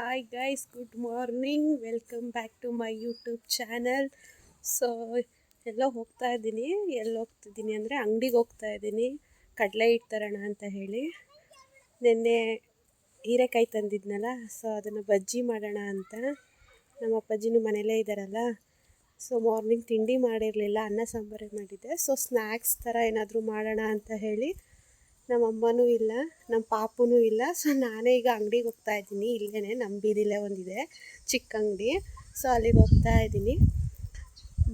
Hi guys good morning welcome back to my YouTube channel so ಎಲ್ಲೋ ಹೋಗ್ತಾ ಇದ್ದೀನಿ. ಎಲ್ಲಿ ಹೋಗ್ತಿದ್ದೀನಿ ಅಂದರೆ ಅಂಗಡಿಗೆ ಹೋಗ್ತಾ ಇದ್ದೀನಿ. ಕಡಲೆ ಹಿಟ್ಟು ತರೋಣ ಅಂತ ಹೇಳಿ. ನಿನ್ನೆ ಹೀರೆಕಾಯಿ ತಂದಿದ್ನಲ್ಲ ಸೊ ಅದನ್ನು ಬಜ್ಜಿ ಮಾಡೋಣ ಅಂತ. ನಮ್ಮ ಅಪ್ಪಾಜಿನೂ ಮನೇಲೇ ಇದ್ದಾರಲ್ಲ. ಸೊ ಮಾರ್ನಿಂಗ್ ತಿಂಡಿ ಮಾಡಿರಲಿಲ್ಲ, ಅನ್ನ ಸಾಂಬಾರೇ ಮಾಡಿದ್ದೆ. ಸೊ ಸ್ನ್ಯಾಕ್ಸ್ ಥರ ಏನಾದರೂ ಮಾಡೋಣ ಅಂತ ಹೇಳಿ. ನಮ್ಮ ಅಮ್ಮನೂ ಇಲ್ಲ, ನಮ್ಮ ಪಾಪುನೂ ಇಲ್ಲ. ಸೊ ನಾನೇ ಈಗ ಅಂಗಡಿಗೆ ಹೋಗ್ತಾ ಇದ್ದೀನಿ. ಇಲ್ಲೇ ನಮ್ಮ ಒಂದಿದೆ ಚಿಕ್ಕ ಅಂಗಡಿ. ಸೊ ಅಲ್ಲಿಗೆ ಹೋಗ್ತಾ ಇದ್ದೀನಿ.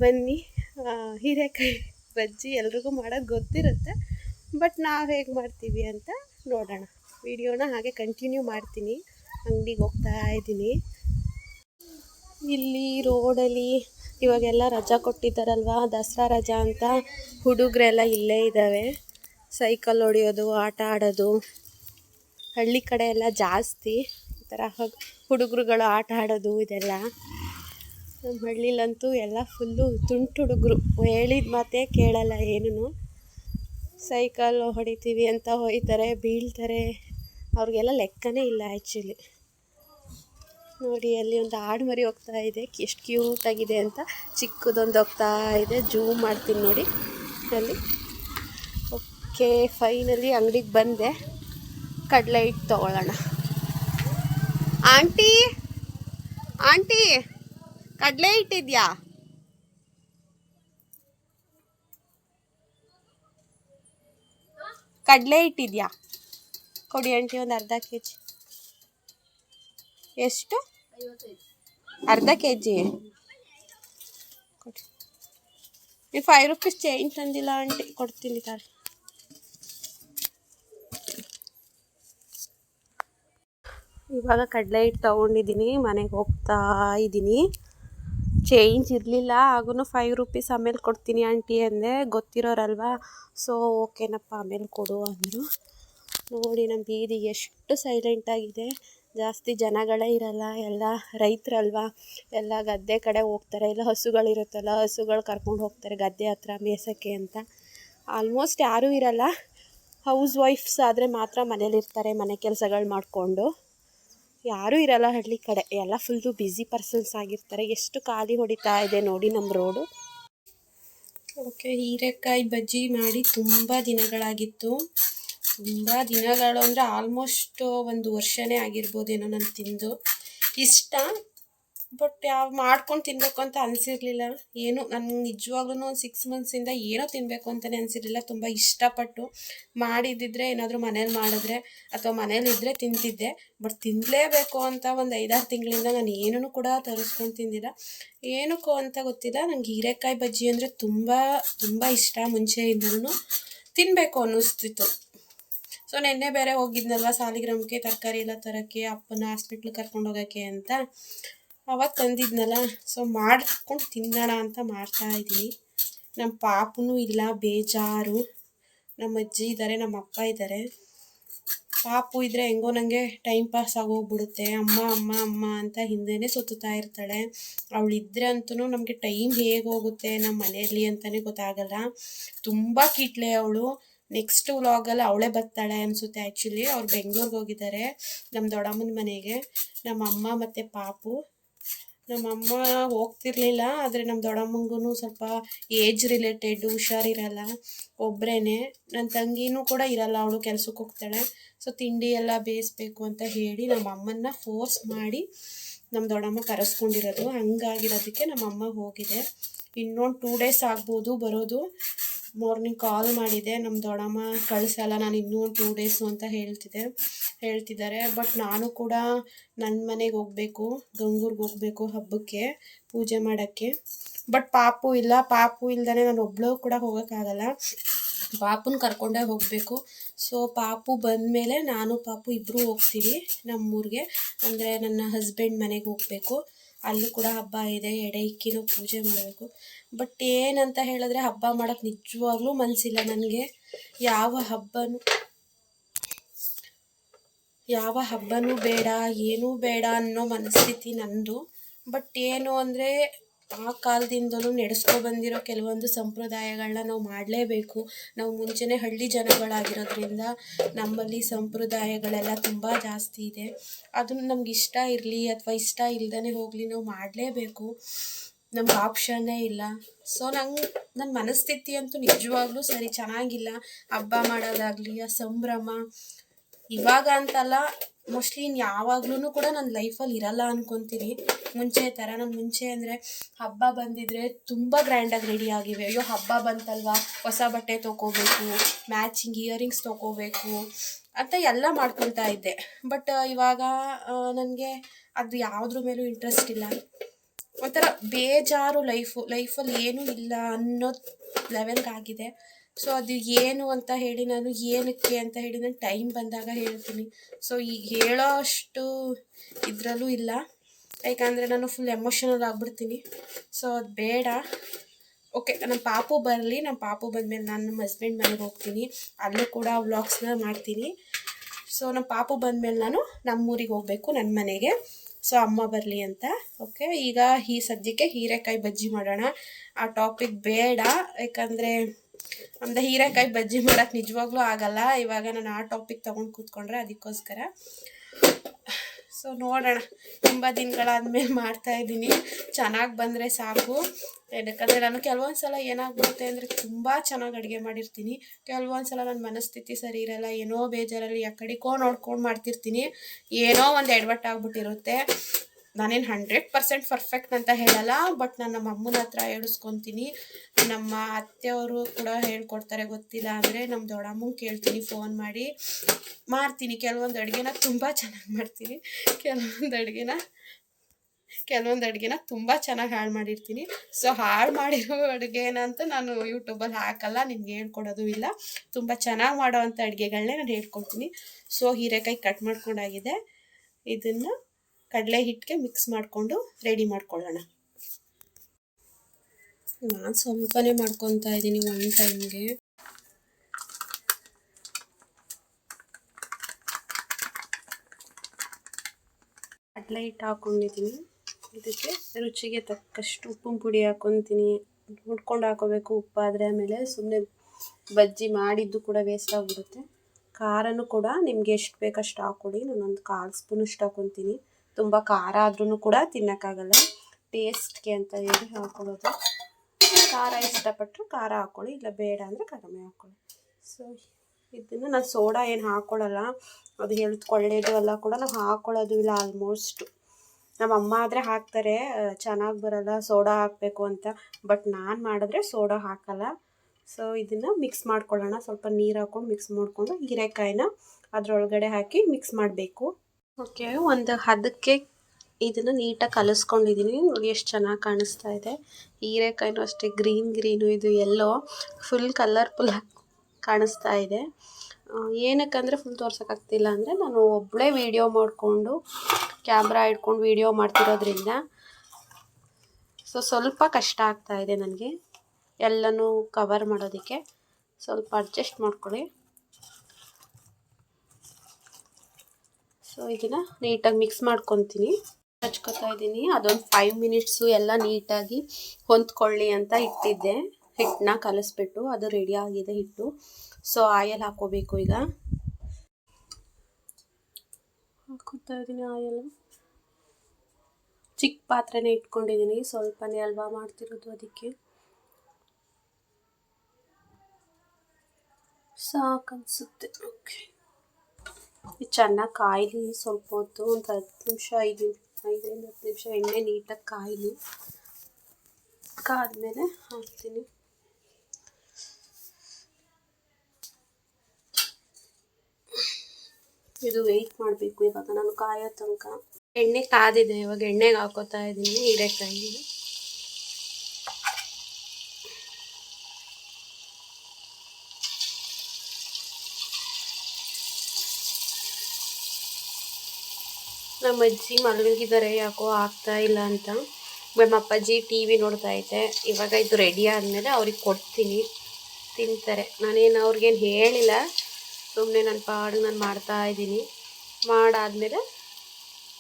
ಬನ್ನಿ. ಹೀರೆಕಾಯಿ ಬಜ್ಜಿ ಎಲ್ರಿಗೂ ಮಾಡೋದು ಗೊತ್ತಿರುತ್ತೆ. ಬಟ್ ನಾವು ಹೇಗೆ ಮಾಡ್ತೀವಿ ಅಂತ ನೋಡೋಣ. ವಿಡಿಯೋನ ಹಾಗೆ ಕಂಟಿನ್ಯೂ ಮಾಡ್ತೀನಿ. ಅಂಗಡಿಗೆ ಹೋಗ್ತಾ ಇದ್ದೀನಿ. ಇಲ್ಲಿ ರೋಡಲ್ಲಿ ಇವಾಗೆಲ್ಲ ರಜಾ ಕೊಟ್ಟಿದ್ದಾರಲ್ವ? ದಸರಾ ರಜಾ ಅಂತ ಹುಡುಗರೆಲ್ಲ ಇಲ್ಲೇ ಇದ್ದಾವೆ. ಸೈಕಲ್ ಹೊಡಿಯೋದು, ಆಟ ಆಡೋದು. ಹಳ್ಳಿ ಕಡೆ ಎಲ್ಲ ಜಾಸ್ತಿ. ಈ ಥರ ಹುಡುಗರುಗಳು ಆಟ ಆಡೋದು ಇದೆಲ್ಲ. ನಮ್ಮ ಹಳ್ಳಿಲಂತೂ ಎಲ್ಲ ಫುಲ್ಲು ತುಂಟು ಹುಡುಗರು. ಹೇಳಿದ ಮಾತೇ ಕೇಳಲ್ಲ ಏನೂ ಸೈಕಲ್ ಹೊಡಿತೀವಿ ಅಂತ ಹೋಯ್ತಾರೆ, ಬೀಳ್ತಾರೆ. ಅವ್ರಿಗೆಲ್ಲ ಲೆಕ್ಕನೇ ಇಲ್ಲ ಆ್ಯಕ್ಚುಲಿ. ನೋಡಿ, ಅಲ್ಲಿ ಒಂದು ಆಡು ಮರಿ ಹೋಗ್ತಾ ಇದೆ. ಎಷ್ಟು ಕ್ಯೂಟಾಗಿದೆ ಅಂತ. ಚಿಕ್ಕದೊಂದು ಹೋಗ್ತಾ ಇದೆ. ಜೂಮ್ ಮಾಡ್ತೀನಿ ನೋಡಿ. ಅಲ್ಲಿ. ಓಕೆ ಫೈನಲಿ ಅಂಗಡಿಗೆ ಬಂದೆ. ಕಡಲೆ ಹಿಟ್ಟು ತೊಗೊಳ್ಳೋಣ. ಆಂಟಿ ಆಂಟಿ, ಕಡಲೆ ಹಿಟ್ಟಿದ್ಯಾ ಕಡಲೆ ಹಿಟ್ಟಿದ್ಯಾ ಕೊಡಿ ಆಂಟಿ ಒಂದು ಅರ್ಧ ಕೆ ಜಿ ಎಷ್ಟು? ಅರ್ಧ ಕೆ ಜಿ ಕೊಡಿ. ನೀವು ಫೈವ್ ರುಪೀಸ್ ಚೇಂಜ್ ತಂದಿಲ್ಲ ಆಂಟಿ. ಕೊಡ್ತೀನಿ ತಾಳಿ. ಇವಾಗ ಕಡಲೆ ಹಿಟ್ಟು ತೊಗೊಂಡಿದ್ದೀನಿ, ಮನೆಗೆ ಹೋಗ್ತಾ ಇದ್ದೀನಿ. ಚೇಂಜ್ ಇರಲಿಲ್ಲ ಆಗೂ ಫೈವ್ ರುಪೀಸ್ ಆಮೇಲೆ ಕೊಡ್ತೀನಿ ಆಂಟಿ ಅಂದೆ, ಗೊತ್ತಿರೋರಲ್ವಾ? ಸೊ ಓಕೆನಪ್ಪ ಆಮೇಲೆ ಕೊಡು ಅಂದರು. ನೋಡಿ ನಮ್ಮ ಬೀದಿ ಎಷ್ಟು ಸೈಲೆಂಟ್ ಆಗಿದೆ. ಜಾಸ್ತಿ ಜನಗಳೇ ಇರಲ್ಲ, ಎಲ್ಲ ರೈತರಲ್ವಾ? ಎಲ್ಲ ಗದ್ದೆ ಕಡೆ ಹೋಗ್ತಾರೆ ಇಲ್ಲ ಹಸುಗಳಿರುತ್ತಲ್ಲ ಹಸುಗಳು ಕರ್ಕೊಂಡು ಹೋಗ್ತಾರೆ ಗದ್ದೆ ಹತ್ರ, ಮೇಸಕ್ಕೆ ಅಂತ. ಆಲ್ಮೋಸ್ಟ್ ಯಾರೂ ಇರಲ್ಲ ಹೌಸ್ ವೈಫ್ಸ್ ಆದರೆ ಮಾತ್ರ ಮನೇಲಿರ್ತಾರೆ, ಮನೆ ಕೆಲಸಗಳು ಮಾಡಿಕೊಂಡು. ಯಾರೂ ಇರಲ್ಲ ಹಳ್ಳಿ ಕಡೆ. ಎಲ್ಲ ಫುಲ್ಲು ಬ್ಯುಸಿ ಪರ್ಸನ್ಸ್ ಆಗಿರ್ತಾರೆ. ಎಷ್ಟು ಖಾಲಿ ಹೊಡಿತಾ ಇದೆ ನೋಡಿ ನಮ್ಮ ರೋಡು ಓಕೆ, ಹೀರೆಕಾಯಿ ಬಜ್ಜಿ ಮಾಡಿ ತುಂಬ ದಿನಗಳಾಗಿತ್ತು. ತುಂಬ ದಿನಗಳು ಅಂದರೆ ಆಲ್ಮೋಸ್ಟ್ ಒಂದು ವರ್ಷನೇ ಆಗಿರ್ಬೋದೇನೋ ನಾನು ತಿಂದು. ಇಷ್ಟ? ಬಟ್ ಯಾವ ಮಾಡ್ಕೊಂಡು ತಿನ್ನಬೇಕು ಅಂತ ಅನಿಸಿರ್ಲಿಲ್ಲ. ಏನು, ನನಗೆ ನಿಜವಾಗ್ಲೂ ಒಂದು ಸಿಕ್ಸ್ ಮಂತ್ಸಿಂದ ಏನೋ ತಿನ್ನಬೇಕು ಅಂತಲೇ ಅನಿಸಿರ್ಲಿಲ್ಲ. ತುಂಬ ಇಷ್ಟಪಟ್ಟು ಮಾಡಿದ್ದಿದ್ರೆ ಏನಾದರೂ ಮನೇಲಿ ಮಾಡಿದ್ರೆ ಅಥವಾ ಮನೇಲಿ ಇದ್ದರೆ ತಿಂತಿದ್ದೆ. ಬಟ್ ತಿನ್ನಲೇಬೇಕು ಅಂತ ಒಂದು ಐದಾರು ತಿಂಗಳಿಂದ ನಾನು ಏನೂ ಕೂಡ ತರಿಸ್ಕೊಂಡು ತಿಂದಿಲ್ಲ. ಏನಕ್ಕೂ ಅಂತ ಗೊತ್ತಿಲ್ಲ. ನಂಗೆ ಹೀರೆಕಾಯಿ ಬಜ್ಜಿ ಅಂದರೆ ತುಂಬ ತುಂಬ ಇಷ್ಟ ಮುಂಚೆಯಿಂದನೂ ತಿನ್ನಬೇಕು ಅನ್ನಿಸ್ತಿತ್ತು. ಸೊ, ನೆನ್ನೆ ಬೇರೆ ಹೋಗಿದ್ನಲ್ವ ಸಾಲಿಗ್ರಾಮಕ್ಕೆ ತರಕಾರಿ ಎಲ್ಲ ತರೋಕ್ಕೆ, ಅಪ್ಪನ ಹಾಸ್ಪಿಟ್ಲ್ ಕರ್ಕೊಂಡು ಹೋಗೋಕ್ಕೆ ಅಂತ. ಅವಾಗ ತಂದಿದ್ನಲ್ಲ ಸೊ ಮಾಡ್ಕೊಂಡು ತಿನ್ನೋಣ ಅಂತ ಮಾಡ್ತಾ ಇದ್ದೀನಿ. ನಮ್ಮ ಪಾಪನೂ ಇಲ್ಲ, ಬೇಜಾರು. ನಮ್ಮ ಅಜ್ಜಿ ಇದ್ದಾರೆ ನಮ್ಮ ಅಪ್ಪ ಇದ್ದಾರೆ ಪಾಪು ಇದ್ದರೆ ಹೆಂಗೋ ನನಗೆ ಟೈಮ್ ಪಾಸ್ ಆಗೋಗ್ಬಿಡುತ್ತೆ. ಅಮ್ಮ ಅಮ್ಮ ಅಮ್ಮ ಅಂತ ಹಿಂದೆನೇ ಸುತ್ತುತ್ತಾ ಇರ್ತಾಳೆ. ಅವಳಿದ್ರೆ ಅಂತೂ ನಮಗೆ ಟೈಮ್ ಹೇಗೆ ಹೋಗುತ್ತೆ ನಮ್ಮ ಮನೆಯಲ್ಲಿ ಅಂತಲೇ ಗೊತ್ತಾಗಲ್ಲ. ತುಂಬ ಕಿಟ್ಲೆ ಅವಳು. ನೆಕ್ಸ್ಟ್ ವ್ಲಾಗಲ್ಲಿ ಅವಳೇ ಬರ್ತಾಳೆ ಅನಿಸುತ್ತೆ ಆ್ಯಕ್ಚುಲಿ ಅವ್ರು ಬೆಂಗ್ಳೂರಿಗೆ ಹೋಗಿದ್ದಾರೆ ನಮ್ಮ ದೊಡ್ಡಮ್ಮನ ಮನೆಗೆ. ನಮ್ಮ ಅಮ್ಮ ಮತ್ತು ಪಾಪು. ನಮ್ಮಮ್ಮ ಹೋಗ್ತಿರ್ಲಿಲ್ಲ, ಆದರೆ ನಮ್ಮ ದೊಡ್ಡಮ್ಮಂಗೂ ಸ್ವಲ್ಪ ಏಜ್ ರಿಲೇಟೆಡ್ ಹುಷಾರಿರಲ್ಲ ಒಬ್ಬರೇ ನನ್ನ ತಂಗಿನೂ ಕೂಡ ಇರಲ್ಲ, ಅವಳು ಕೆಲ್ಸಕ್ಕೆ ಹೋಗ್ತಾಳೆ. ಸೊ ತಿಂಡಿ ಎಲ್ಲ ಬೇಯಿಸ್ಬೇಕು ಅಂತ ಹೇಳಿ ನಮ್ಮ ಅಮ್ಮನ್ನ ಫೋರ್ಸ್ ಮಾಡಿ ನಮ್ಮ ದೊಡ್ಡಮ್ಮ ಕರೆಸ್ಕೊಂಡಿರೋದು. ಹಂಗಾಗಿರೋದಕ್ಕೆ ನಮ್ಮಮ್ಮ ಹೋಗಿದೆ. ಇನ್ನೊಂದು ಟೂ ಡೇಸ್ ಆಗ್ಬೋದು, ಬರೋದು. ಮಾರ್ನಿಂಗ್ ಕಾಲ್ ಮಾಡಿದೆ. ನಮ್ಮ ದೊಡ್ಡಮ್ಮ ಕಳಿಸಲ್ಲ, ನಾನು ಇನ್ನೂ ಒಂದು ಟೂ ಡೇಸು ಅಂತ ಹೇಳ್ತಿದ್ದೆ. ಹೇಳ್ತಿದ್ದಾರೆ. ಬಟ್ ನಾನು ಕೂಡ ನನ್ನ ಮನೆಗೆ ಹೋಗಬೇಕು, ಗಂಗೂರ್ಗೆ ಹೋಗಬೇಕು ಹಬ್ಬಕ್ಕೆ, ಪೂಜೆ ಮಾಡೋಕ್ಕೆ. ಬಟ್ ಪಾಪು ಇಲ್ಲ. ಪಾಪು ಇಲ್ದೇ ನಾನು ಒಬ್ಳು ಕೂಡ ಹೋಗೋಕ್ಕಾಗಲ್ಲ. ಪಾಪುನ ಕರ್ಕೊಂಡೇ ಹೋಗಬೇಕು. ಸೊ ಪಾಪು ಬಂದಮೇಲೆ ನಾನು, ಪಾಪು ಇಬ್ಬರೂ ಹೋಗ್ತೀವಿ ನಮ್ಮೂರಿಗೆ. ಅಂದರೆ ನನ್ನ ಹಸ್ಬೆಂಡ್ ಮನೆಗೆ ಹೋಗಬೇಕು. ಅಲ್ಲೂ ಕೂಡ ಹಬ್ಬ ಇದೆ. ಎಡೆ ಇಕ್ಕಿನೂ ಪೂಜೆ ಮಾಡಬೇಕು. ಬಟ್ ಏನಂತ ಹೇಳಿದ್ರೆ ಹಬ್ಬ ಮಾಡೋಕ್ಕೆ ನಿಜವಾಗ್ಲೂ ಮನಸ್ಸಿಲ್ಲ ನನಗೆ. ಯಾವ ಹಬ್ಬನೂ. ಯಾವ ಹಬ್ಬನೂ ಬೇಡ, ಏನೂ ಬೇಡ ಅನ್ನೋ ಮನಸ್ಥಿತಿ ನಂದು. ಬಟ್ ಏನು ಅಂದರೆ, ಆ ಕಾಲದಿಂದಲೂ ನಡೆಸ್ಕೊ ಬಂದಿರೋ ಕೆಲವೊಂದು ಸಂಪ್ರದಾಯಗಳನ್ನ ನಾವು ಮಾಡಲೇಬೇಕು. ನಾವು ಮುಂಚೆನೇ ಹಳ್ಳಿ ಜನಗಳಾಗಿರೋದ್ರಿಂದ ನಮ್ಮಲ್ಲಿ ಸಂಪ್ರದಾಯಗಳೆಲ್ಲ ತುಂಬ ಜಾಸ್ತಿ ಇದೆ. ಅದನ್ನು ನಮ್ಗೆ ಇಷ್ಟ ಇರಲಿ ಅಥವಾ ಇಷ್ಟ ಇಲ್ಲದೇ ಹೋಗಲಿ ನಾವು ಮಾಡಲೇಬೇಕು. ನಮ್ಗೆ ಆಪ್ಷನ್ನೇ ಇಲ್ಲ. ಸೊ ನಂಗೆ ನನ್ನ ಮನಸ್ಥಿತಿ ಅಂತೂ ನಿಜವಾಗ್ಲೂ ಸರಿ ಚೆನ್ನಾಗಿಲ್ಲ. ಹಬ್ಬ ಮಾಡೋದಾಗಲಿ, ಆ ಸಂಭ್ರಮ ಇವಾಗ ಅಂತಲ್ಲ ಮೋಸ್ಟ್ಲಿ ಇನ್ನು ಯಾವಾಗ್ಲೂ ಕೂಡ ನನ್ನ ಲೈಫಲ್ಲಿ ಇರಲ್ಲ ಅನ್ಕೊಂತೀನಿ. ಮುಂಚೆ ಥರ ನಾನು ಮುಂಚೆ ಅಂದರೆ ಹಬ್ಬ ಬಂದಿದ್ರೆ ತುಂಬ ಗ್ರ್ಯಾಂಡಾಗಿ ರೆಡಿ ಆಗಿವೆ. ಅಯ್ಯೋ, ಹಬ್ಬ ಬಂತಲ್ವಾ? ಹೊಸ ಬಟ್ಟೆ ತೊಗೋಬೇಕು ಮ್ಯಾಚಿಂಗ್ ಇಯರಿಂಗ್ಸ್ ತೊಗೋಬೇಕು ಅಂತ ಎಲ್ಲ ಮಾಡ್ಕೊಳ್ತಾ ಇದ್ದೆ. ಬಟ್ ಇವಾಗ ನನಗೆ ಅದು ಯಾವುದ್ರ ಮೇಲೂ ಇಂಟ್ರೆಸ್ಟ್ ಇಲ್ಲ. ಒಂಥರ ಬೇಜಾರು ಲೈಫು ಲೈಫಲ್ಲಿ ಏನೂ ಇಲ್ಲ ಅನ್ನೋ ಲೆವೆಲ್ಗಾಗಿದೆ ಸೊ ಅದು ಏನು ಅಂತ ಹೇಳಿ ನಾನು ಏನಕ್ಕೆ ಅಂತ ಹೇಳಿ ನಾನು ಟೈಮ್ ಬಂದಾಗ ಹೇಳ್ತೀನಿ. ಸೊ ಈಗ ಹೇಳೋ ಅಷ್ಟು ಇದರಲ್ಲೂ ಇಲ್ಲ. ಯಾಕಂದರೆ ನಾನು ಫುಲ್ ಎಮೋಷನಲ್ ಆಗಿಬಿಡ್ತೀನಿ. ಸೊ ಅದು ಬೇಡ. ಓಕೆ ನಮ್ಮ ಪಾಪು ಬರಲಿ. ನಮ್ಮ ಪಾಪು ಬಂದಮೇಲೆ ನಾನು ನಮ್ಮ ಹಸ್ಬೆಂಡ್ ಮನೆಗೆ ಹೋಗ್ತೀನಿ. ಅಲ್ಲೂ ಕೂಡ ವ್ಲಾಗ್ಸ್ನ ಮಾಡ್ತೀನಿ. ಸೊ ನಮ್ಮ ಪಾಪು ಬಂದಮೇಲೆ ನಾನು ನಮ್ಮೂರಿಗೆ ಹೋಗಬೇಕು ನನ್ನ ಮನೆಗೆ. ಸೊ ಅಮ್ಮ ಬರಲಿ ಅಂತ. ಓಕೆ ಈಗ ಈ ಸದ್ಯಕ್ಕೆ ಹೀರೆಕಾಯಿ ಬಜ್ಜಿ ಮಾಡೋಣ. ಆ ಟಾಪಿಕ್ ಬೇಡ. ಯಾಕಂದರೆ ನಮ್ದು ಹೀರೆಕಾಯಿ ಬಜ್ಜಿ ಮಾಡೋಕೆ ನಿಜವಾಗ್ಲೂ ಆಗಲ್ಲ. ಇವಾಗ ನಾನು ಆ ಟಾಪಿಕ್ ತೊಗೊಂಡು ಕೂತ್ಕೊಂಡ್ರೆ ಅದಕ್ಕೋಸ್ಕರ. ಸೊ ನೋಡೋಣ. ತುಂಬ ದಿನಗಳಾದ್ಮೇಲೆ ಮಾಡ್ತಾ ಇದ್ದೀನಿ. ಚೆನ್ನಾಗಿ ಬಂದರೆ ಸಾಕು. ಯಾಕಂದರೆ ನಾನು ಕೆಲವೊಂದು ಸಲ ಏನಾಗ್ಬಿಡುತ್ತೆ ಅಂದರೆ ತುಂಬ ಚೆನ್ನಾಗಿ ಅಡುಗೆ ಮಾಡಿರ್ತೀನಿ. ಕೆಲವೊಂದು ಸಲ ನನ್ನ ಮನಸ್ಥಿತಿ ಸರಿ ಇರಲ್ಲ. ಏನೋ ಬೇಜಾರಲ್ಲಿ ಯಾಕಡಿಕೋ ನೋಡ್ಕೊಂಡು ಮಾಡ್ತಿರ್ತೀನಿ. ಏನೋ ಒಂದು ಎಡವಟ್ಟು ಆಗ್ಬಿಟ್ಟಿರುತ್ತೆ. ನಾನೇನು ಹಂಡ್ರೆಡ್ ಪರ್ಸೆಂಟ್ ಪರ್ಫೆಕ್ಟ್ ಅಂತ ಹೇಳಲ್ಲ ಬಟ್ ನಾನು ನಮ್ಮ ಅಮ್ಮನ ಹತ್ರ ಹೇಳಿಸ್ಕೊತೀನಿ. ನಮ್ಮ ಅತ್ತೆಯವರು ಕೂಡ ಹೇಳ್ಕೊಡ್ತಾರೆ ಗೊತ್ತಿಲ್ಲ ಅಂದರೆ ನಮ್ಮ ದೊಡ್ಡಮ್ಮ ಕೇಳ್ತೀನಿ ಫೋನ್ ಮಾಡಿ. ಮಾಡ್ತೀನಿ, ಕೆಲವೊಂದು ಅಡುಗೆನ ತುಂಬ ಚೆನ್ನಾಗಿ ಮಾಡ್ತೀನಿ. ಕೆಲವೊಂದು ಅಡುಗೆನ ಕೆಲವೊಂದು ಅಡುಗೆನ ತುಂಬ ಚೆನ್ನಾಗಿ ಹಾಳು ಮಾಡಿರ್ತೀನಿ. ಸೊ ಹಾಳು ಮಾಡಿರೋ ಅಡುಗೆನಂತೂ ನಾನು ಯೂಟ್ಯೂಬಲ್ಲಿ ಹಾಕಲ್ಲ ನಿಮ್ಗೆ ಹೇಳ್ಕೊಡೋದು ಇಲ್ಲ. ತುಂಬ ಚೆನ್ನಾಗಿ ಮಾಡೋವಂಥ ಅಡುಗೆಗಳನ್ನೇ ನಾನು ಹೇಳ್ಕೊಡ್ತೀನಿ. ಸೊ ಹೀರೆಕಾಯಿ ಕಟ್ ಮಾಡ್ಕೊಂಡಾಗಿದೆ. ಇದನ್ನು ಕಡಲೆ ಹಿಟ್ಟಿಗೆ ಮಿಕ್ಸ್ ಮಾಡಿಕೊಂಡು ರೆಡಿ ಮಾಡ್ಕೊಳ್ಳೋಣ. ನಾನು ಸ್ವಲ್ಪನೇ ಮಾಡ್ಕೊತಾ ಇದ್ದೀನಿ ಒನ್ ಟೈಮ್ಗೆ ಕಡಲೆ ಹಿಟ್ಟು ಹಾಕೊಂಡಿದ್ದೀನಿ. ಇದಕ್ಕೆ ರುಚಿಗೆ ತಕ್ಕಷ್ಟು ಉಪ್ಪಿನ ಪುಡಿ ಹಾಕೊತೀನಿ. ನೋಡ್ಕೊಂಡು ಹಾಕೋಬೇಕು ಉಪ್ಪಾದರೆ ಆಮೇಲೆ ಸುಮ್ಮನೆ ಬಜ್ಜಿ ಮಾಡಿದ್ದು ಕೂಡ ವೇಸ್ಟ್ ಆಗಿಬಿಡುತ್ತೆ. ಖಾರನೂ ಕೂಡ ನಿಮಗೆ ಎಷ್ಟು ಬೇಕಷ್ಟು ಹಾಕ್ಕೊಡಿ ನಾನೊಂದು ಕಾಲು ಸ್ಪೂನಷ್ಟು ಹಾಕ್ಕೊತೀನಿ ತುಂಬ ಖಾರ ಆದ್ರೂ ಕೂಡ ತಿನ್ನೋಕ್ಕಾಗಲ್ಲ. ಟೇಸ್ಟ್ಗೆ ಅಂತ ಹೇಳಿ ಹಾಕೊಳ್ಳೋದು. ಖಾರ ಇಷ್ಟಪಟ್ಟರು ಖಾರ ಹಾಕ್ಕೊಳ್ಳಿ ಇಲ್ಲ ಬೇಡ ಅಂದರೆ ಕಡಿಮೆ ಹಾಕ್ಕೊಳ್ಳಿ ಸೊ ಇದನ್ನು ನಾನು ಸೋಡಾ ಏನು ಹಾಕ್ಕೊಳ್ಳಲ್ಲ ಅದು ಹೆಲ್ತ್ ಒಳ್ಳೆಯದು ಅಲ್ಲ ಕೂಡ ನಾವು ಹಾಕ್ಕೊಳ್ಳೋದು ಇಲ್ಲ ಆಲ್ಮೋಸ್ಟ್ ನಮ್ಮ ಅಮ್ಮ ಆದರೆ ಹಾಕ್ತಾರೆ ಚೆನ್ನಾಗಿ ಬರಲ್ಲ ಸೋಡಾ ಹಾಕಬೇಕು ಅಂತ. ಬಟ್ ನಾನು ಮಾಡಿದ್ರೆ ಸೋಡಾ ಹಾಕಲ್ಲ. ಸೊ ಇದನ್ನು ಮಿಕ್ಸ್ ಮಾಡ್ಕೊಳ್ಳೋಣ. ಸ್ವಲ್ಪ ನೀರು ಹಾಕ್ಕೊಂಡು ಮಿಕ್ಸ್ ಮಾಡಿಕೊಂಡು ಹೀರೆಕಾಯಿನ ಅದರೊಳಗಡೆ ಹಾಕಿ ಮಿಕ್ಸ್ ಮಾಡಬೇಕು. ಓಕೆ, ಒಂದು ಹದಕ್ಕೆ ಇದನ್ನು ನೀಟಾಗಿ ಕಲಿಸ್ಕೊಂಡಿದ್ದೀನಿ. ನೋಡಿ ಎಷ್ಟು ಚೆನ್ನಾಗಿ ಕಾಣಿಸ್ತಾ ಇದೆ. ಹೀರೆಕಾಯಿನೂ ಅಷ್ಟೇ, ಗ್ರೀನ್ ಗ್ರೀನು, ಇದು ಎಲ್ಲೋ ಫುಲ್ ಕಲರ್ಫುಲ್ ಕಾಣಿಸ್ತಾ ಇದೆ. ಏನಕ್ಕಂದರೆ ಫುಲ್ ತೋರ್ಸೋಕ್ಕಾಗ್ತಿಲ್ಲ ಅಂದರೆ ನಾನು ಒಬ್ಬಳೇ ವೀಡಿಯೋ ಮಾಡಿಕೊಂಡು, ಕ್ಯಾಮ್ರಾ ಇಟ್ಕೊಂಡು ವೀಡಿಯೋ ಮಾಡ್ತಿರೋದ್ರಿಂದ ಸೊ ಸ್ವಲ್ಪ ಕಷ್ಟ ಆಗ್ತಾ ಇದೆ ನನಗೆ. ಎಲ್ಲನೂ ಕವರ್ ಮಾಡೋದಕ್ಕೆ ಸ್ವಲ್ಪ ಅಡ್ಜಸ್ಟ್ ಮಾಡ್ಕೊಳ್ಳಿ. ಸೊ ಇದನ್ನು ನೀಟಾಗಿ ಮಿಕ್ಸ್ ಮಾಡ್ಕೊತೀನಿ. ಹಚ್ಕೊತಾ ಇದ್ದೀನಿ. ಅದೊಂದು ಫೈವ್ ಮಿನಿಟ್ಸು ಎಲ್ಲ ನೀಟಾಗಿ ಹೊಂದ್ಕೊಳ್ಳಿ ಅಂತ ಇಟ್ಟಿದ್ದೆ. ಹಿಟ್ಟನ್ನ ಕಲಿಸ್ಬಿಟ್ಟು ಅದು ರೆಡಿ ಆಗಿದೆ ಹಿಟ್ಟು. ಸೊ ಆಯಲ್ ಹಾಕೋಬೇಕು ಈಗ. ಹಾಕೋತಾ ಇದ್ದೀನಿ ಆಯಲ್ ಚಿಕ್ಕ ಪಾತ್ರೆನೇ ಇಟ್ಕೊಂಡಿದ್ದೀನಿ. ಸ್ವಲ್ಪನೇ ಅಲ್ವಾ ಮಾಡ್ತಿರೋದು ಅದಕ್ಕೆ. ಸಾಕನ್ಸುತ್ತೆ. ಓಕೆ ಚೆನ್ನಾಗಿ ಕಾಯಲಿ ಸ್ವಲ್ಪ ಹೊತ್ತು ಒಂದು ಹತ್ತು ನಿಮಿಷ, ಐದು ಐದರಿಂದ ಹತ್ತು ನಿಮಿಷ ಎಣ್ಣೆ ನೀಟಾಗಿ ಕಾಯಲಿ. ಕಾದ್ಮೇಲೆ ಹಾಕ್ತೀನಿ. ಇದು ವೆಯ್ಟ್ ಮಾಡಬೇಕು ಇವಾಗ, ನಾನು ಕಾಯೋ ತನಕ. ಎಣ್ಣೆ ಕಾದಿದೆ, ಇವಾಗ ಎಣ್ಣೆಗೆ ಹಾಕೋತಾ ಇದ್ದೀನಿ ಹೀರೆಕಾಯಿ. ನಮ್ಮ ಅಜ್ಜಿ ಮಲಗಿದ್ದಾರೆ, ಯಾಕೋ ಆಗ್ತಾ ಇಲ್ಲ ಅಂತ. ನಮ್ಮ ಅಪ್ಪಾಜಿ ಟಿ ವಿ ನೋಡ್ತಾ ಇದ್ದೆ. ಇವಾಗ ಇದು ರೆಡಿ ಆದಮೇಲೆ ಅವ್ರಿಗೆ ಕೊಡ್ತೀನಿ. ತಿಂತಾರೆ. ನಾನೇನು ಅವ್ರಿಗೇನು ಹೇಳಿಲ್ಲ. ಸುಮ್ಮನೆ ನನ್ನ ಪಾಡು ನಾನು ಮಾಡ್ತಾ ಇದ್ದೀನಿ. ಮಾಡಾದಮೇಲೆ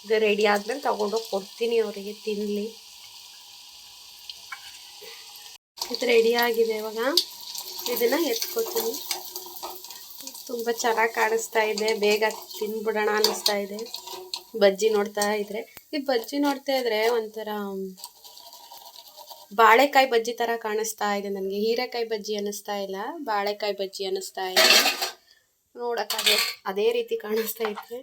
ಇದು ರೆಡಿ ಆದಮೇಲೆ ತೊಗೊಂಡೋಗಿ ಕೊಡ್ತೀನಿ ಅವರಿಗೆ ತಿನ್ನಲಿ ಇದು ರೆಡಿ ಆಗಿದೆ ಇವಾಗ. ಇದನ್ನು ಎತ್ಕೊತೀನಿ. ತುಂಬ ಚೆನ್ನಾಗಿ ಕಾಣಿಸ್ತಾ ಇದೆ. ಬೇಗ ತಿನ್ಬಿಡೋಣ ಅನ್ನಿಸ್ತಾ ಇದೆ. ಬಜ್ಜಿ ನೋಡ್ತಾ ಇದ್ರೆ. ಈ ಬಜ್ಜಿ ನೋಡ್ತಾ ಇದ್ರೆ ಒಂಥರ, ಬಾಳೆಕಾಯಿ ಬಜ್ಜಿ ಥರ ಕಾಣಿಸ್ತಾ ಇದೆ ನನಗೆ. ಹೀರೆಕಾಯಿ ಬಜ್ಜಿ ಅನ್ನಿಸ್ತಾ ಇಲ್ಲ, ಬಾಳೆಕಾಯಿ ಬಜ್ಜಿ ಅನ್ನಿಸ್ತಾ ಇದೆ. ನೋಡಕ್ಕೆ ಅದೇ ಅದೇ ರೀತಿ ಕಾಣಿಸ್ತಾ ಇದ್ರೆ.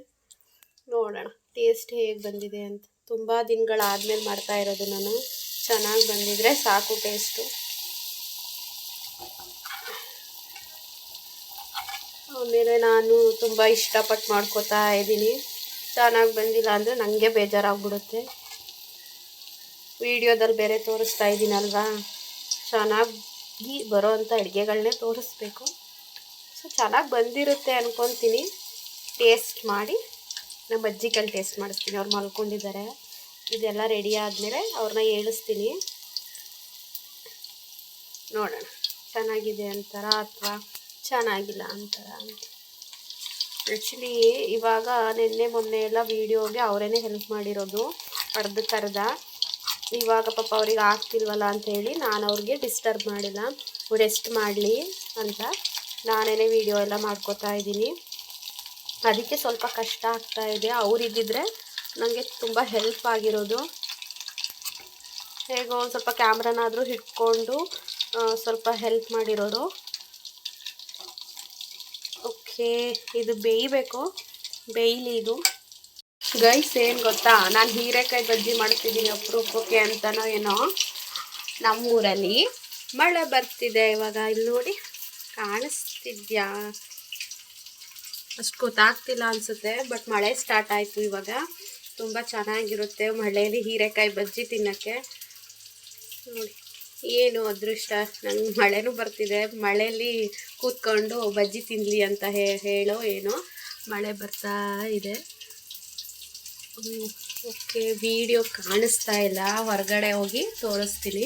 ನೋಡೋಣ ಟೇಸ್ಟ್ ಹೇಗೆ ಬಂದಿದೆ ಅಂತ. ತುಂಬ ದಿನಗಳಾದ್ಮೇಲೆ ಮಾಡ್ತಾ ಇರೋದು ನಾನು. ಚೆನ್ನಾಗಿ ಬಂದಿದ್ರೆ ಸಾಕು ಟೇಸ್ಟು ಆಮೇಲೆ ನಾನು ತುಂಬ ಇಷ್ಟಪಟ್ಟು ಮಾಡ್ಕೋತಾ ಇದ್ದೀನಿ. ಚೆನ್ನಾಗಿ ಬಂದಿಲ್ಲ ಅಂದರೆ ನನಗೆ ಬೇಜಾರಾಗ್ಬಿಡುತ್ತೆ. ವಿಡಿಯೋದಲ್ಲಿ ಬೇರೆ ತೋರಿಸ್ತಾ ಇದ್ದೀನಲ್ವಾ? ಚೆನ್ನಾಗಿ ಬರೋ ಅಂಥ ಅಡುಗೆಗಳನ್ನೇ ತೋರಿಸ್ಬೇಕು. ಸೊ ಚೆನ್ನಾಗಿ ಬಂದಿರುತ್ತೆ ಅಂದ್ಕೊತೀನಿ ಟೇಸ್ಟ್ ಮಾಡಿ. ನಮ್ಮ ಅಜ್ಜಿಗಳು ಟೇಸ್ಟ್ ಮಾಡಿಸ್ತೀನಿ. ಅವ್ರು ಮಲ್ಕೊಂಡಿದ್ದಾರೆ. ಇದೆಲ್ಲ ರೆಡಿ ಆದಮೇಲೆ ಅವ್ರನ್ನ ಏಳಿಸ್ತೀನಿ. ನೋಡೋಣ. ಚೆನ್ನಾಗಿದೆ ಅಂತಾರ ಅಥವಾ ಚೆನ್ನಾಗಿಲ್ಲ ಅಂತಾರ ಅಂತ. ಆ್ಯಕ್ಚುಲಿ ಇವಾಗ ನಿನ್ನೆ ಮೊನ್ನೆ ಎಲ್ಲ ವೀಡಿಯೋಗೆ ಅವರೇನೆ ಹೆಲ್ಪ್ ಮಾಡಿರೋದು ಅರ್ಧಕ್ಕರ್ಧ ಇವಾಗ ಪಾಪ ಅವ್ರಿಗೆ ಆಗ್ತಿಲ್ವಲ್ಲ ಅಂಥೇಳಿ ನಾನು ಅವ್ರಿಗೆ ಡಿಸ್ಟರ್ಬ್ ಮಾಡಿಲ್ಲ. ರೆಸ್ಟ್ ಮಾಡಲಿ ಅಂತ ನಾನೇ ವೀಡಿಯೋ ಎಲ್ಲ ಮಾಡ್ಕೋತಾ ಇದ್ದೀನಿ. ಅದಕ್ಕೆ ಸ್ವಲ್ಪ ಕಷ್ಟ ಆಗ್ತಾ ಇದೆ. ಅವರಿದ್ದಿದ್ರೆ ನನಗೆ ತುಂಬ ಹೆಲ್ಪ್ ಆಗಿರೋದು. ಹೇಗೋ ಸ್ವಲ್ಪ ಕ್ಯಾಮ್ರಾನಾದರೂ ಹಿಡ್ಕೊಂಡು ಸ್ವಲ್ಪ ಹೆಲ್ಪ್ ಮಾಡಿರೋರು. ಓಕೆ ಇದು ಬೇಯಬೇಕು. ಬೇಯಲಿ ಇದು ಗೈಸ್ ಏನು ಗೊತ್ತಾ? ನಾನು ಹೀರೆಕಾಯಿ ಬಜ್ಜಿ ಮಾಡ್ತಿದ್ದೀನಿ ಅಪರೂಪಕ್ಕೆ ಅಂತನೋ ಏನೋ. ನಮ್ಮೂರಲ್ಲಿ ಮಳೆ ಬರ್ತಿದೆ ಇವಾಗ. ಇಲ್ಲಿ ನೋಡಿ, ಕಾಣಿಸ್ತಿದ್ಯಾ? ಅಷ್ಟು ಗೊತ್ತಾಗ್ತಿಲ್ಲ ಅನಿಸುತ್ತೆ, ಬಟ್ ಮಳೆ ಸ್ಟಾರ್ಟ್ ಆಯಿತು ಇವಾಗ. ತುಂಬ ಚೆನ್ನಾಗಿರುತ್ತೆ ಮಳೆಯಲ್ಲಿ ಹೀರೆಕಾಯಿ ಬಜ್ಜಿ ತಿನ್ನೋಕ್ಕೆ. ನೋಡಿ. ಏನು ಅದೃಷ್ಟ? ನಂಗೆ ಮಳೆನೂ ಬರ್ತಿದೆ. ಮಳೆಯಲ್ಲಿ ಕೂತ್ಕೊಂಡು ಬಜ್ಜಿ ತಿನ್ನಲಿ ಅಂತ ಹೇಳೋ ಏನೋ ಮಳೆ ಬರ್ತಾ ಇದೆ. ಓಕೆ. ವಿಡಿಯೋ ಕಾಣಿಸ್ತಾ ಇಲ್ಲ. ಹೊರಗಡೆ ಹೋಗಿ ತೋರಿಸ್ತೀನಿ.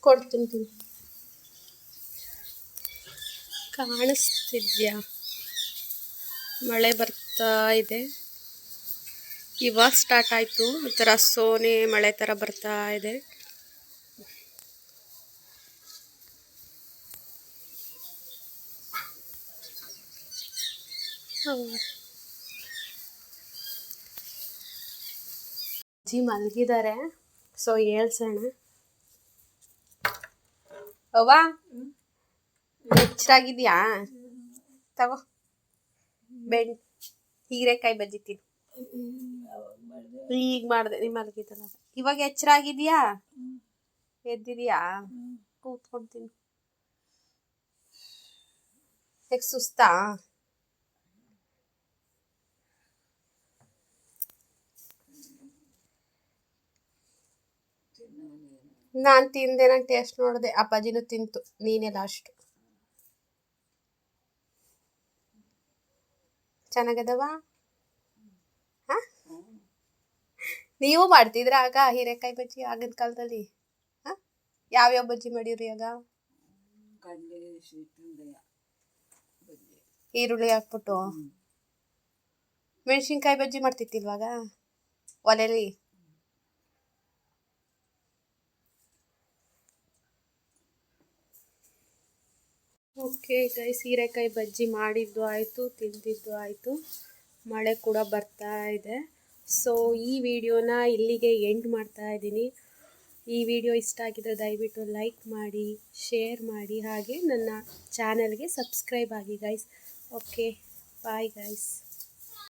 ಕೊಡ್ತೀನಿ. ಕಾಣಿಸ್ತಿದ್ಯಾ? ಮಳೆ ಬರ್ತಾ ಇದೆ. ಇವಾಗ ಸ್ಟಾರ್ಟ್ ಆಯಿತು. ಒಂಥರ ಸೋನೆ, ಮಳೆ ಥರ ಬರ್ತಾ ಇದೆ. ಅಜ್ಜಿ ಮಲಗಿದ್ದಾರೆ ಸೊ ಹೇಳ್ಸೋಣ. ಅವ್ವ ಎಚ್ಚರಾಗಿದ್ಯಾ ತಗೋ. ಬೆಣ್ ಹೀರೆಕಾಯಿ ಬಜ್ಜಿ ತಿನ್ನು. ಈಗ ಮಾಡಿದೆ ನಿಮ್ಮ ಮಲಗಿದ್ದಲ್ಲ ಇವಾಗ ಎಚ್ಚರ ಆಗಿದ್ಯಾ? ಎದ್ದಿದ್ಯಾ? ಕೂತ್ಕೊಳ್ತೀನಿ ಹೇಗೆ ಸುಸ್ತಾ? ನಾನು ತಿಂದೆ, ನಾನು ಟೇಸ್ಟ್ ನೋಡಿದೆ. ಅಪ್ಪಾಜಿನೂ ತಿಂತು ನೀನೇ ಲಾಸ್ಟ್ ಚೆನ್ನಾಗದವ ಹಾ ನೀವು ಮಾಡ್ತಿದ್ರ ಆಗ ಹೀರೆಕಾಯಿ ಬಜ್ಜಿ ಆಗಿನ ಕಾಲದಲ್ಲಿ? ಹಾ? ಯಾವ್ಯಾವ ಬಜ್ಜಿ ಮಾಡಿರಿ ಆಗ? ಈರುಳ್ಳಿ ಹಾಕ್ಬಿಟ್ಟು. ಮೆಣಸಿನ್ಕಾಯಿ ಬಜ್ಜಿ ಮಾಡ್ತಿತ್ತಿಲ್ವಾಗ ಒಲೆಯಲ್ಲಿ ಓಕೆ ಗೈಸ್ ಹೀರೆಕಾಯಿ ಬಜ್ಜಿ ಮಾಡಿದ್ದು ಆಯಿತು, ತಿಂದಿದ್ದು ಆಯಿತು. ಮಳೆ ಕೂಡ ಬರ್ತಾ ಇದೆ. ಸೊ ಈ ವಿಡಿಯೋನ ಇಲ್ಲಿಗೆ ಎಂಡ್ ಮಾಡ್ತಾ ಇದ್ದೀನಿ. ಈ ವಿಡಿಯೋ ಇಷ್ಟ ಆಗಿದ್ರೆ ದಯವಿಟ್ಟು ಲೈಕ್ ಮಾಡಿ ಶೇರ್ ಮಾಡಿ, ಹಾಗೆ ನನ್ನ ಚಾನಲ್ಗೆ ಸಬ್ಸ್ಕ್ರೈಬ್ ಆಗಿ ಗೈಸ್ ಓಕೆ ಬಾಯ್ ಗೈಸ್